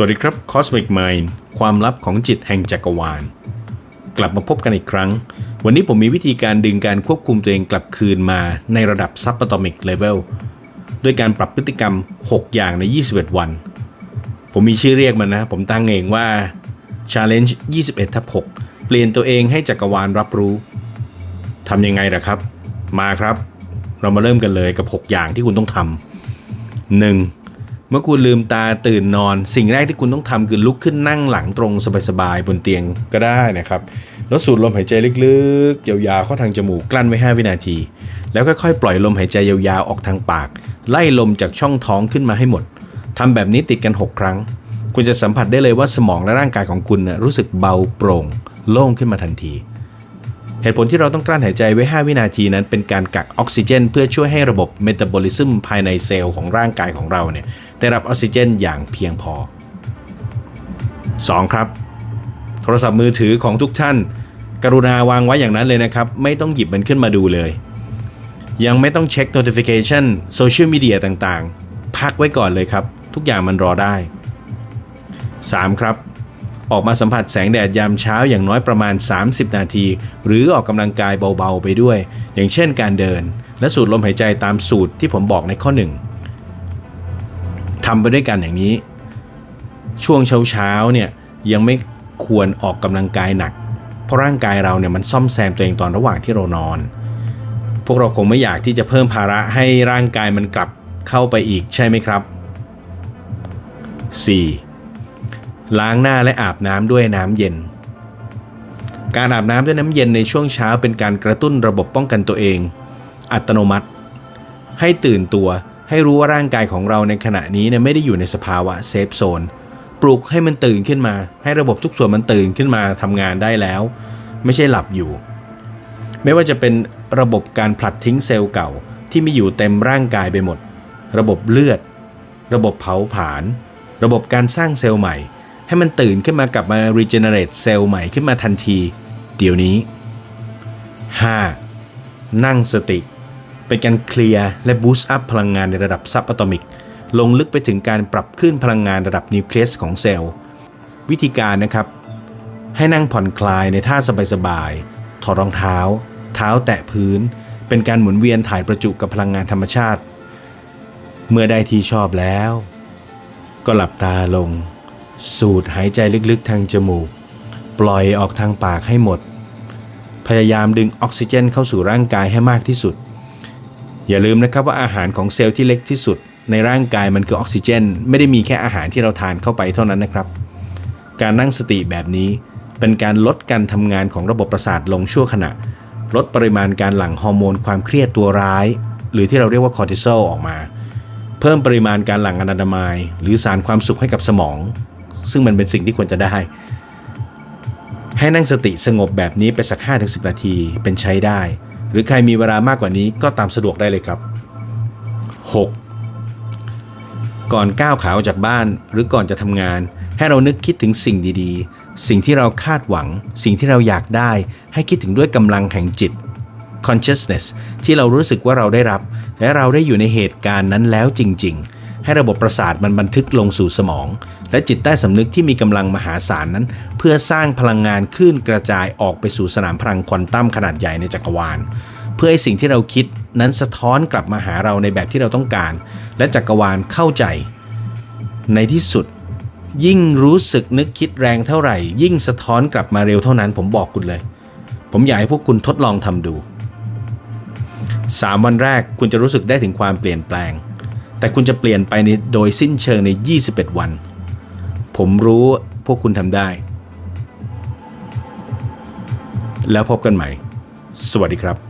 สวัสดีครับ Cosmic Mind ความลับของจิตแห่งจักรวาล กลับมาพบกันอีกครั้ง วันนี้ผมมีวิธีการดึงการควบคุมตัวเองกลับคืนมาในระดับ Subatomic Level ด้วยการปรับพฤติกรรม 6 อย่างใน 21 วัน ผมมีชื่อเรียกมันนะ ผมตั้งเองว่า Challenge 21ทับ6เปลี่ยนตัวเองให้จักรวาลรับรู้ทำยังไงล่ะครับ มาครับ เรามาเริ่มกันเลยกับ 6 อย่างที่คุณต้องทำหนึ่ง เมื่อคุณลืมตาตื่นนอน สิ่งแรกที่คุณต้องทำคือลุกขึ้นนั่งหลังตรงสบายๆบนเตียงก็ได้นะครับแล้วสูดลมหายใจลึกๆยาวๆเข้าทางจมูกกลั้นไว้ 5 วินาที แล้วค่อยๆ ปล่อยลมหายใจยาวๆออกทางปาก ไล่ลมจากช่องท้องขึ้นมาให้หมดทำแบบนี้ติดกัน 6 ครั้ง คุณจะสัมผัสได้เลยว่าสมองและร่างกายของคุณนะรู้สึกเบาโปร่ง โล่งขึ้นมาทันที เหตุผลที่เราต้องกลั้นหายใจไว้ 5 วินาทีนั้น เป็นการกักออกซิเจน เพื่อช่วยให้ระบบเมตาบอลิซึมภายในเซลล์ของร่างกายของเราเนี่ยได้รับออกซิเจนอย่างเพียงพอ 2. ครับ โทรศัพท์มือถือของทุกท่าน กรุณาวางไว้อย่างนั้นเลยนะครับ ไม่ต้องหยิบมันขึ้นมาดูเลย ยังไม่ต้องเช็ค notification โซเชียลมีเดียต่างๆ พักไว้ก่อนเลยครับ ทุกอย่างมันรอได้ 3. ครับ ออกมาสัมผัสแสงแดดยามเช้าอย่างน้อยประมาณ 30 นาที หรือออกกำลังกายเบาๆไปด้วย อย่างเช่นการเดิน และสูดลมหายใจตามสูตรที่ผมบอกในข้อ 1ทำไปด้วยกันอย่างนี้ ช่วงเช้าๆเนี่ยยังไม่ควรออกกำลังกายหนัก เพราะร่างกายเราเนี่ยมันซ่อมแซมตัวเองตอนระหว่างที่เรานอน พวกเราคงไม่อยากที่จะเพิ่มภาระให้ร่างกายมันกลับเข้าไปอีกใช่ไหมครับ 4. ล้างหน้าและอาบน้ำด้วยน้ำเย็น การอาบน้ำด้วยน้ำเย็นในช่วงเช้าเป็นการกระตุ้นระบบป้องกันตัวเอง อัตโนมัติ ให้ตื่นตัวให้รู้ว่าร่างกายของเราในขณะนี้เนี่ยไม่ได้อยู่ในสภาวะเซฟโซนปลุกให้มันตื่นขึ้นมา ให้ระบบทุกส่วนมันตื่นขึ้นมาทำงานได้แล้ว ไม่ใช่หลับอยู่ ไม่ว่าจะเป็นระบบการผลัดทิ้งเซลล์เก่าที่มีอยู่เต็มร่างกายไปหมด ระบบเลือด ระบบเผาผลาญระบบการสร้างเซลล์ใหม่ ให้มันตื่นขึ้นมากลับมา regenerate เซลล์ใหม่ขึ้นมาทันที เดี๋ยวนี้ 5. นั่งสติ เป็นการเคลียร์และบูสต์อัพพลังงานในระดับซับอะตอมิก ลงลึกไปถึงการปรับขึ้นพลังงานระดับนิวเคลียสของเซลล์ วิธีการนะครับ ให้นั่งผ่อนคลายในท่าสบายๆ ถอดรองเท้า เท้าแตะพื้น เป็นการหมุนเวียนถ่ายประจุกับพลังงานธรรมชาติ เมื่อได้ที่ชอบแล้ว ก็หลับตาลง สูดหายใจลึกๆทางจมูก ปล่อยออกทางปากให้หมด พยายามดึงออกซิเจนเข้าสู่ร่างกายให้มากที่สุด อย่าลืมนะครับว่าอาหารของเซลล์ที่เล็กที่สุด ในร่างกายมันคือออกซิเจน ไม่ได้มีแค่อาหารที่เราทานเข้าไปเท่านั้นนะครับ การนั่งสติแบบนี้เป็นการลดการทำงานของระบบประสาทลงชั่วขณะ ลดปริมาณการหลั่งฮอร์โมนความเครียดตัวร้าย หรือที่เราเรียกว่าคอร์ติซอลออกมา เพิ่มปริมาณการหลั่งอนาดามายหรือสารความสุขให้กับสมอง ซึ่งมันเป็นสิ่งที่ควรจะได้ ให้นั่งสติสงบแบบนี้ไปสัก 5-10 นาทีเป็นใช้ได้ หรือใครมีเวลามากกว่านี้ก็ตามสะดวกได้เลยครับ 6. ก่อนก้าวขาออกจากบ้านหรือก่อนจะทำงาน ให้เรานึกคิดถึงสิ่งดีๆ สิ่งที่เราคาดหวัง สิ่งที่เราอยากได้ ให้คิดถึงด้วยกำลังแห่งจิต consciousness ที่เรารู้สึกว่าเราได้รับ และเราได้อยู่ในเหตุการณ์นั้นแล้วจริง ๆ ให้ระบบประสาทมันบันทึกลงสู่สมอง และจิตใต้สำนึกที่มีกำลังมหาศาลนั้น เพื่อสร้างพลังงานคลื่นกระจายออกไปสู่สนามพลังควอนตัมขนาดใหญ่ในจักรวาล เพื่อให้สิ่งที่เราคิดนั้นสะท้อนกลับมาหาเราในแบบที่เราต้องการ และจักรวาลเข้าใจ ในที่สุด ยิ่งรู้สึกนึกคิดแรงเท่าไหร่ ยิ่งสะท้อนกลับมาเร็วเท่านั้น ผมบอกคุณเลย ผมอยากให้พวกคุณทดลองทำดู 3 วันแรกคุณจะรู้สึกได้ถึงความเปลี่ยนแปลง แต่คุณจะเปลี่ยนไปในโดยสิ้นเชิงใน 21 วัน ผมรู้พวกคุณทำได้ แล้วพบกันใหม่ สวัสดีครับ